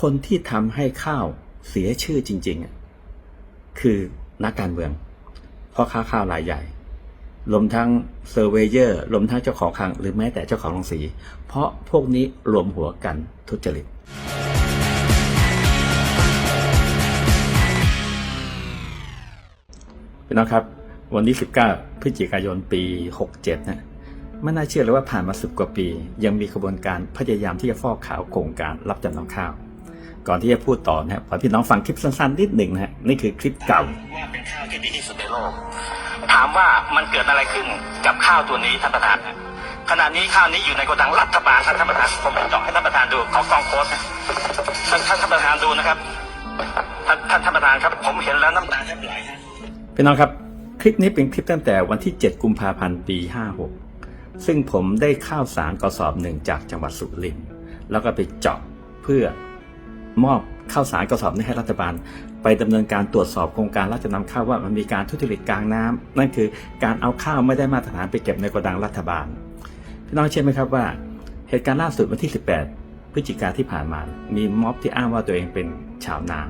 คนที่ทำให้ข้าวเสียชื่อจริงๆ คือนักการเมืองพ่อค้าข้าวรายใหญ่รวมทั้งเซอร์เวเยอร์รวมทั้งเจ้าของคลังหรือแม้แต่เจ้าของโรงสี เพราะพวกนี้รวมหัวกันทุจริต พี่น้องครับ วันที่ 19 พฤศจิกายนปี 67 นะไม่น่าเชื่อเลยว่าผ่านมาสิบกว่าปี ยังมีกระบวนการพยายามที่จะฟอกขาวโครงการรับจำนำข้าว ก่อนที่จะพูดต่อนะครับขอพี่น้องฟังคลิปสั้นๆนิดหนึ่งนะฮะนี่คือคลิปเก่าว่าเป็นข้าวที่ดีที่สุดในโลก ถามว่ามันเกิดอะไรขึ้นกับข้าวตัวนี้ท่านประธานฮะขณะนี้ข้าวนี้อยู่ในโกดังรัฐบาลครับท่านประธานผมจะเจาะให้ท่านประธานดูขอกล้องโค้ดนะท่านท่านท่านประธานดูนะครับท่านท่านท่านประธานครับ ผมเห็นแล้วน้ำตาแทบไหลฮะพี่น้องครับคลิปนี้เป็นคลิปตั้งแต่วันที่ 7 กุมภาพันธ์ปี 56 ซึ่งผมได้ข้าวสารกระสอบหนึ่งจากจังหวัดสุรินทร์แล้วก็ไปเจาะเพื่อ มอบข้าวสารกระสอบนี้ให้รัฐบาล ไปดำเนินการตรวจสอบโครงการรับจำนำข้าวว่ามันมีการทุจริตกลางน้ำนั่นคือการเอาข้าวไม่ได้มาตรฐานไปเก็บในโกดังรัฐบาลพี่น้องเชื่อไหมครับว่า เหตุการณ์ล่าสุดวันที่ 18 พฤศจิกาที่ผ่านมา มีม็อบที่อ้างว่าตัวเองเป็นชาวนา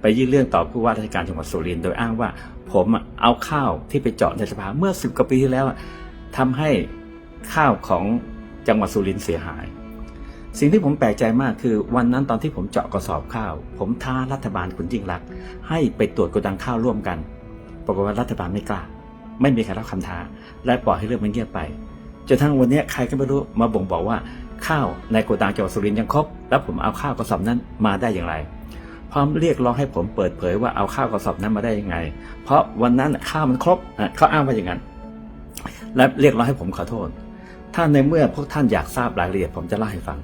ไปยื่นเรื่องต่อผู้ว่าราชการจังหวัดสุรินทร์โดยอ้างว่า ผมเอาข้าวที่ไปเจาะในสภาเมื่อสิบกว่าปีที่แล้วอะทำให้ข้าวของจังหวัดสุรินทร์เสียหาย สิ่งที่ผมแปลกใจมากคือวันนั้นตอนที่ผมเจาะกระสอบข้าว ผมท้ารัฐบาลคุณยิ่งรัก ให้ไปตรวจโกดังข้าวร่วมกันปรากฏว่ารัฐบาลไม่กล้า ไม่มีใครรับคำท้า และปล่อยให้เรื่องมันเงียบไปจนทั้งวันนี้ใครก็ไม่รู้มาบ่งบอกว่าข้าวในโกดังจังหวัดสุรินทร์ยังครบแล้วผมเอาข้าวกระสอบนั้นมาได้อย่างไร พร้อมเรียกร้องให้ผมเปิดเผยว่าเอาข้าวกระสอบนั้นมาได้ยังไง เพราะวันนั้นข้าวมันครบเขาอ้างว่าอย่างนั้น และเรียกร้องให้ผมขอโทษ ถ้าในเมื่อพวกท่านอยากทราบรายละเอียดผมจะเล่าให้ฟัง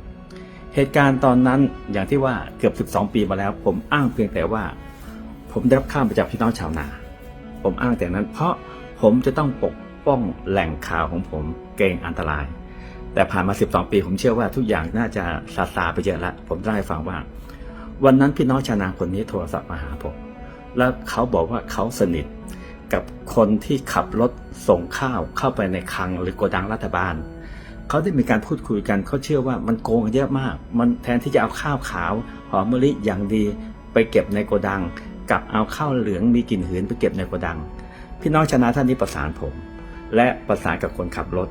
เหตุการณ์ตอนนั้นอย่างที่ว่าเกือบ 12 ปีมาแล้ว ผมอ้างเพียงแต่ว่า ผมได้รับข้าวมาจากพี่น้องชาวนา ผมอ้างแต่นั้น เพราะผมจะต้องปกป้องแหล่งข่าวของผมเกรงอันตราย แต่ผ่านมา 12 ปี ผมเชื่อว่าทุกอย่างน่าจะซาซาไปเยอะแล้วผมจะเล่าให้ฟังว่า วันนั้นพี่น้องชาวนาคนนี้โทรศัพท์มาหาผม แล้วเขาบอกว่าเขาสนิทกับคนที่ขับรถส่งข้าวเข้าไปในคลังหรือโกดังรัฐบาล เขาได้มีการพูดคุยกันเขาเชื่อว่ามันโกงกันเยอะมาก มันแทนที่จะเอาข้าวขาวหอมมะลิอย่างดีไปเก็บในโกดัง กับเอาข้าวเหลืองมีกลิ่นหืนไปเก็บในโกดัง พี่น้องชนาท่านนี้ประสานผม และประสานกับคนขับรถ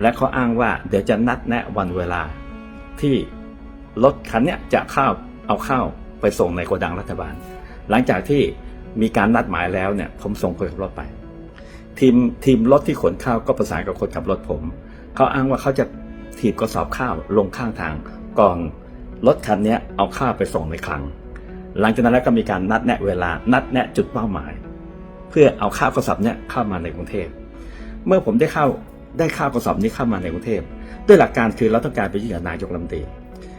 และเขาอ้างว่าเดี๋ยวจะนัดแนะวันเวลา ที่รถคันนี้จะเข้าเอาข้าวไปส่งในโกดังรัฐบาล หลังจากที่มีการนัดหมายแล้วเนี่ยผมส่งคนขับรถไป ทีมทีมรถที่ขนข้าวก็ประสานกับคนขับรถผม เขาอ้างว่าเขาจะถีบกระสอบข้าวลงข้างทางก่อนรถคันนี้เอาข้าวไปส่งในคลัง หลังจากนั้นแล้วก็มีการนัดแนะเวลานัดแนะจุดเป้าหมาย เพื่อเอาข้าวกระสอบเนี้ยเข้ามาในกรุงเทพเมื่อผมได้เข้าได้ข้าวกระสอบนี้เข้ามาในกรุงเทพด้วยหลักการคือเราต้องการไปยื่นกับนายกรัฐมนตรี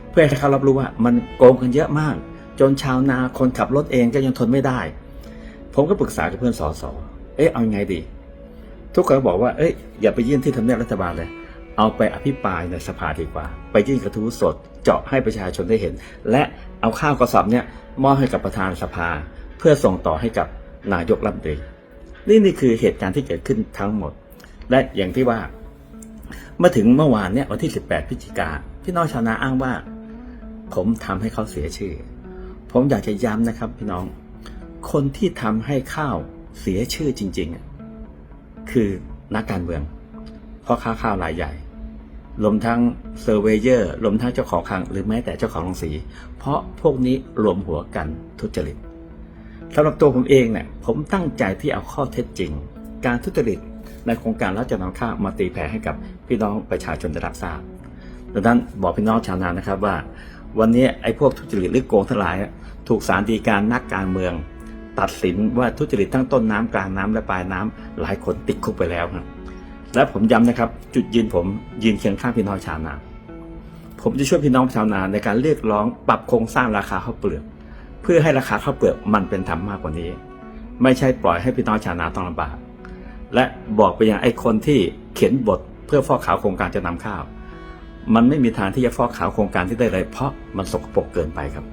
เพื่อให้เขารับรู้ว่ามันโกงกันเยอะมาก จนชาวนาคนขับรถเองก็ยังทนไม่ได้ ผมก็ปรึกษากับเพื่อนสอสอเอ๊ะเอาไงดี ทุกคนบอกว่าเอ้ยอย่าไปยื่นที่ทำเนียบรัฐบาลเลย เอาไปอภิปรายในสภาดีกว่า ไปยื่นกระทู้สดเจาะให้ประชาชนได้เห็น และเอาข้าวกระสอบเนี่ยมอบให้กับประธานสภา เพื่อส่งต่อให้กับนายกรัฐมนตรีนี่นี่คือเหตุการณ์ที่เกิดขึ้นทั้งหมด และอย่างที่ว่ามื่อถึงเมื่อวานเนี่ยวันที่ 18 พฤศจิกาพี่น้องชาวนาอ้างว่า ผมทำให้เขาเสียชื่อ ผมอยากจะย้ำนะครับ พี่น้อง คนที่ทำให้ข้าวเสียชื่อจริง ๆ คือนักการเมือง พ่อค้าข้าวรายใหญ่รวมทั้งเซอร์เวเยอร์รวมทั้งเจ้าของคลังหรือแม้แต่เจ้าของโรงสี เพราะพวกนี้รวมหัวกันทุจริตสำหรับตัวผมเองเนี่ยผมตั้งใจที่เอาข้อเท็จจริง การทุจริตในโครงการรับจำนำข้าวมาตีแผ่ให้กับพี่น้องประชาชนได้รับทราบดังนั้นบอกพี่น้องชาวนานะครับว่า วันนี้ไอ้พวกทุจริตหรือโกงทั้งหลาย ถูกสารดีการนักการเมือง ตัดสินว่าทุจริตทั้งต้นน้ำกลางน้ำและปลายน้ำหลายคนติดคุกไปแล้วครับ และผมย้ำนะครับ จุดยืนผมยืนเคียงข้างพี่น้องชาวนา ผมจะช่วยพี่น้องชาวนาในการเรียกร้องปรับโครงสร้างราคาข้าวเปลือก เพื่อให้ราคาข้าวเปลือกมันเป็นธรรมมากกว่านี้ ไม่ใช่ปล่อยให้พี่น้องชาวนาต้องลำบากและบอกไปยังไอ้คนที่เขียนบทเพื่อฟอกขาวโครงการจะนำข้าว มันไม่มีทางที่จะฟอกขาวโครงการที่ได้เลยเพราะมันสกปรกเกินไปครับ